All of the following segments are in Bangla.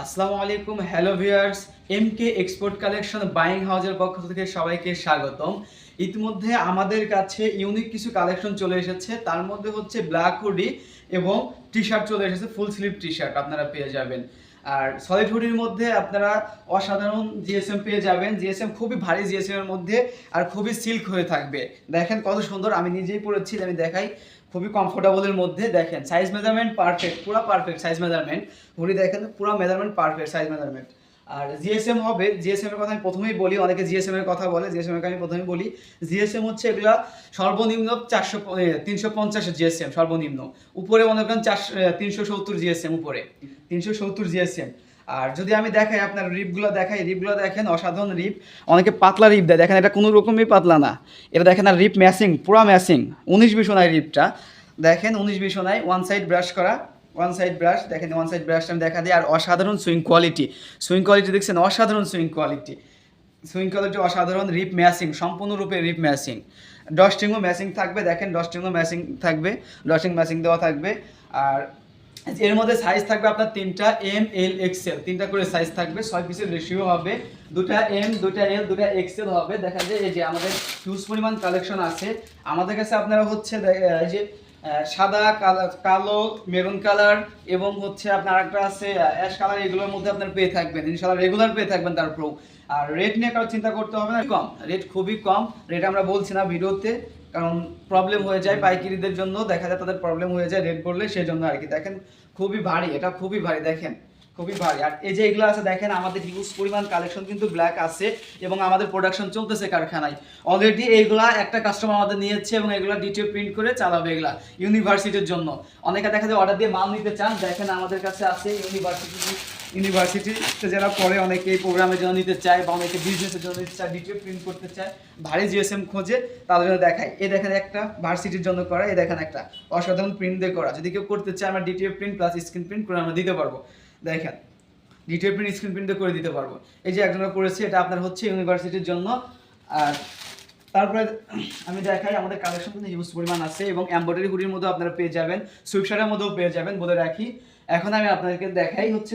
আসসালামু আলাইকুম hello viewers M K export collection buying হাউজের পক্ষ থেকে সবাইকে স্বাগতম। ইতিমধ্যে আমাদের কাছে ইউনিক কিছু কালেকশন চলে এসেছে। তার মধ্যে হচ্ছে ব্ল্যাক হুডি এবং টি শার্ট চলে এসেছে ফুল স্লিভ টি শার্ট আপনারা পেয়ে যাবেন। আর সলিড হুডির মধ্যে আপনারা অসাধারণ জিএসএম পেয়ে যাবেন। জিএসএম খুবই ভারী জিএসএম এর মধ্যে আর খুবই সিল্ক হয়ে থাকবে। দেখেন কত সুন্দর, আমি নিজেই পরেছি, আমি দেখাই। খুবই কমফোর্টেবলের মধ্যে দেখেন সাইজ মেজারমেন্ট পারফেক্ট পুরো পারফেক্ট সাইজ মেজারমেন্ট হুডি দেখেন, পুরো মেজারমেন্ট পারফেক্ট সাইজ মেজারমেন্ট আর জিএসএম হবে জিএসএম এর কথা আমি প্রথমেই বলি, অনেকে জিএসএম এর কথা বলে জিএসএম এর আমি প্রথমেই বলি। জিএসএম হচ্ছে এগুলা সর্বনিম্ন চারশো তিনশো পঞ্চাশ জিএসএম সর্বনিম্ন। উপরে মনে করেন চারশো তিনশো সত্তর জিএসএম উপরে। তিনশো সত্তর জিএসএম আর যদি আমি দেখাই আপনার রিপগুলো দেখাই, রিপগুলো দেখেন, অসাধারণ রিপ। অনেকে পাতলা রিপ দেয়, দেখেন এটা কোনো রকমই পাতলা না। এটা দেখেন আর রিপ ম্যাসিং পুরা ম্যাসিং উনিশ বিশনায় রিপটা। দেখেন উনিশ বিশনায় ওয়ান সাইড ব্রাশ করা। ওয়ান সাইড ব্রাশ দেখেন ওয়ান সাইড ব্রাশটা আমি দেখা দিই, আর অসাধারণ সুইং কোয়ালিটি সুইং কোয়ালিটি দেখছেন, অসাধারণ সুইং কোয়ালিটি সুইং কোয়ালিটি অসাধারণ রিপ ম্যাসিং সম্পূর্ণরূপে রিপ ম্যাসিং ডস্টিংও ম্যাসিং থাকবে, দেখেন ডস্টিংও ম্যাসিং থাকবে ডস্টিং ম্যাসিং দেওয়া থাকবে। আর এর মধ্যে সাইজ থাকবে আপনার তিনটা এম এল এক্সেল তিনটা করে সাইজ থাকবে, ছয় পিসের রেশিও হবে। দুটা এম দুটা এল দুটা এক্সেল হবে। দেখা যায় এই যে আমাদের হিউজ পরিমাণ কালেকশন আছে। আমাদের কাছে আপনারা হচ্ছে যে সাদা কালা- মেরুন কালার এবং হচ্ছে আপনার একটা আছে অ্যাশ কালার এগুলোর মধ্যে আপনার পেয়ে থাকবেন। ইনশাল্লাহ রেগুলার পেয়ে থাকবেন তারপরেও আর রেট নিয়ে কারও চিন্তা করতে হবে না কম। রেট খুবই কম। রেট আমরা বলছি না ভিডিওতে, কারণ প্রবলেম হয়ে যায় পাইকারিদের জন্য। দেখা যায় তাদের প্রবলেম হয়ে যায় রেট বললে সেই জন্য আর কি। দেখেন, খুবই ভারী, এটা খুবই ভারী, দেখেন। খুবই ভারী। আর এই যে এগুলো আছে, দেখেন আমাদের হিউজ পরিমাণ কালেকশন কিন্তু ব্ল্যাক আছে এবং আমাদের প্রোডাকশন চলতেছে কারখানায়। অলরেডি এইগুলা একটা কাস্টমার আমাদের নিয়েছে এবং এগুলা ডিটিও প্রিন্ট করে চালাবে এগুলা ইউনিভার্সিটির জন্য। অনেকে দেখা যায় অর্ডার দিয়ে মাল নিতে চান, দেখেন আমাদের কাছে আছে ইউনিভার্সিটি ইউনিভার্সিটিতে যারা পড়ে অনেকে প্রোগ্রামের জন্য নিতে চায় বা অনেকে বিজনেসের জন্য নিতে চায় ডিটিও প্রিন্ট করতে চায়, ভারী জিএসএম খোঁজে তাদের জন্য দেখায়। এ দেখেন একটা ভার্সিটির জন্য করা, এ দেখেন একটা। অসাধারণ প্রিন্ট দিয়ে করা। যদি কেউ করতে চায়, আমরা DTF print plus screen print করে আমরা দিতে পারব। দেখেন ডিটিও প্রিন্ট স্ক্রিন প্রিন্টও করে দিতে পারব। এই যে একজনের করেছে এটা আপনার হচ্ছে ইউনিভার্সিটির জন্য। আর তারপরে আমি দেখাই আমাদের কালেকশন কিন্তু হিউজ পরিমাণ আছে এবং এমব্রয়ডারি হুডির মধ্যেও আপনারা পেয়ে যাবেন সুইপশার্টের মধ্যেও পেয়ে যাবেন বলে রাখি। এখন আমি আপনাদেরকে দেখাই হচ্ছে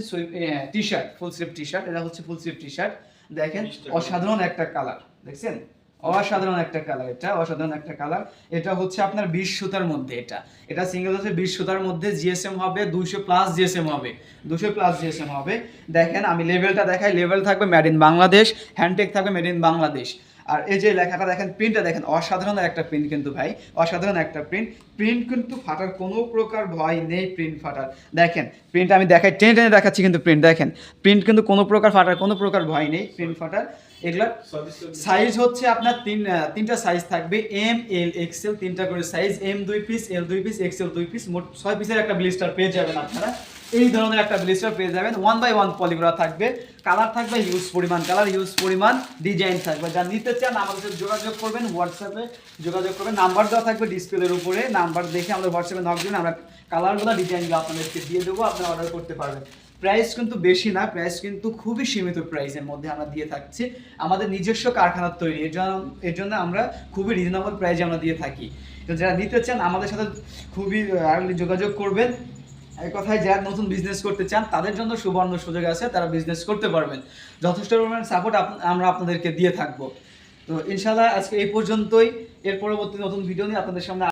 T shirt full sleeve T shirt এটা হচ্ছে ফুল স্লিভ টি শার্ট দেখেন অসাধারণ একটা কালার দেখছেন? অসাধারণ একটা কালার এটা, অসাধারণ একটা কালার এটা হচ্ছে আপনার বিশ সুতার মধ্যে এটা। এটা সিঙ্গেল হচ্ছে বিশ সুতার মধ্যে জিএসএম হবে দুশো প্লাস জিএসএম হবে। দুশো প্লাস জিএসএম হবে। দেখেন, আমি লেভেলটা দেখাই। লেভেল থাকবে মেড ইন বাংলাদেশ হ্যান্ডটেক থাকবে মেড ইন বাংলাদেশ আর এই যে লেখাটা দেখেন প্রিন্টটা দেখেন, অসাধারণ একটা প্রিন্ট কিন্তু ভাই, অসাধারণ একটা প্রিন্ট প্রিন্ট কিন্তু ফাটার কোনো প্রকার ভয় নেই প্রিন্ট ফাটার। দেখেন প্রিন্ট আমি দেখাই, টেনে টেনে দেখাচ্ছি কিন্তু প্রিন্ট দেখেন। প্রিন্ট কিন্তু কোনো প্রকার ফাটার, কোনো প্রকার ভয় নেই প্রিন্ট ফাটার। এগুলা সাইজ হচ্ছে আপনার তিন তিনটা সাইজ থাকবে এম এল এক্সেল তিনটা করে সাইজ এম দুই পিস এল দুই পিস এক্সেল দুই পিস মোট ছয় পিসের একটা ব্লিস্টার পেয়ে যাবেন আপনারা। এই ধরনের একটা ব্লিস্টার পেয়ে যাবেন। ওয়ান বাই ওয়ান পলিগ্রা থাকবে কালার থাকবে হিউজ পরিমাণ কালার হিউজ পরিমাণ ডিজাইন থাকবে। যা নিতে চান আমাদের সাথে যোগাযোগ করবেন হোয়াটসঅ্যাপে যোগাযোগ করবেন। নাম্বার দেওয়া থাকবে ডিসপ্লের উপরে। নাম্বার দেখে আমাদের হোয়াটসঅ্যাপে নক দিন আমরা কালারগুলো ডিজাইনগুলো আপনাদেরকে দিয়ে দেবো আপনারা অর্ডার করতে পারবেন। প্রাইস কিন্তু বেশি না প্রাইস কিন্তু খুবই সীমিত প্রাইসের মধ্যে আমরা দিয়ে থাকছি। আমাদের নিজস্ব কারখানার তৈরি, এর জন্য এর জন্য আমরা খুবই রিজনেবল প্রাইসে আমরা দিয়ে থাকি। তো যারা নিতে চান, আমাদের সাথে খুবই যোগাযোগ করবেন। এক কথায়, যারা নতুন বিজনেস করতে চান, তাদের জন্য সুবর্ণ সুযোগ আছে, তারা বিজনেস করতে পারবেন। যথেষ্ট পরিমাণ সাপোর্ট আমরা আপনাদেরকে দিয়ে থাকব। তো ইনশাল্লাহ আজকে এই পর্যন্তই। এর পরবর্তী নতুন ভিডিও নিয়ে আপনাদের সামনে